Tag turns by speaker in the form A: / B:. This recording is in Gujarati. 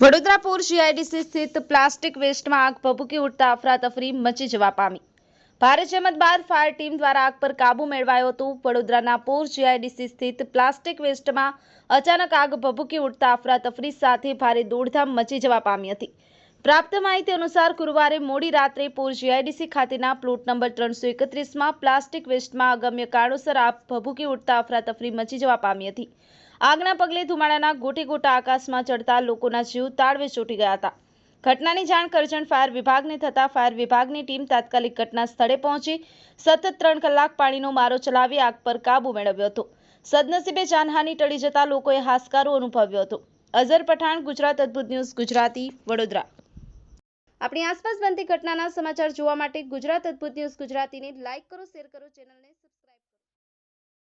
A: વડોદરા પૂર જીઆઈડીસી સ્થિત પ્લાસ્ટિક વેસ્ટમાં આગ ભભૂકી ઉઠતા અફરાતફરી મચી જવા પામી. ભારે જહેમત બાદ ફાયર ટીમ દ્વારા આગ પર કાબુ મેળવાયો હતો. વડોદરાના પૂર જીઆઈડીસી સ્થિત પ્લાસ્ટિક વેસ્ટમાં અચાનક આગ ભભૂકી ઉઠતા અફરાતફરી સાથે ભારે દોડધામ મચી જવા પામી હતી. પ્રાપ્ત માહિતી અનુસાર ગુરુવારે મોડી રાત્રે પૂર જીઆઈડીસી ખાતેના પ્લોટ નંબર ત્રણસો એકત્રીસમાં પ્લાસ્ટિક વેસ્ટમાં અગમ્ય કારણોસર આગ ભભૂકી ઉઠતા અફરાતફરી મચી જવા પામી હતી. આગના પગલે ધુમાડાના ગોટે ગોટા આકાશમાં ચડતા લોકોના જીવ તાળવે ચોટી ગયા હતા. ઘટનાની જાણ કરજણ ફાયર વિભાગને થતાં ફાયર વિભાગની ટીમ તાત્કાલિક ઘટના સ્થળે પહોંચી, સતત ત્રણ કલાક પાણીનો મારો ચલાવી આગ પર કાબૂ મેળવ્યો હતો. સદનસીબે જાનહાની ટળી જતા લોકોએ હાશકારો અનુભવ્યો હતો. અઝર પઠાણ, ગુજરાત અદ્ભુત ન્યૂઝ, ગુજરાતી વડોદરા. આપણી આસપાસ બનતી ઘટનાના સમાચાર જોવા માટે ગુજરાત અદ્ભુત ન્યૂઝ ગુજરાતીને લાઇક કરો, શેર કરો, ચેનલને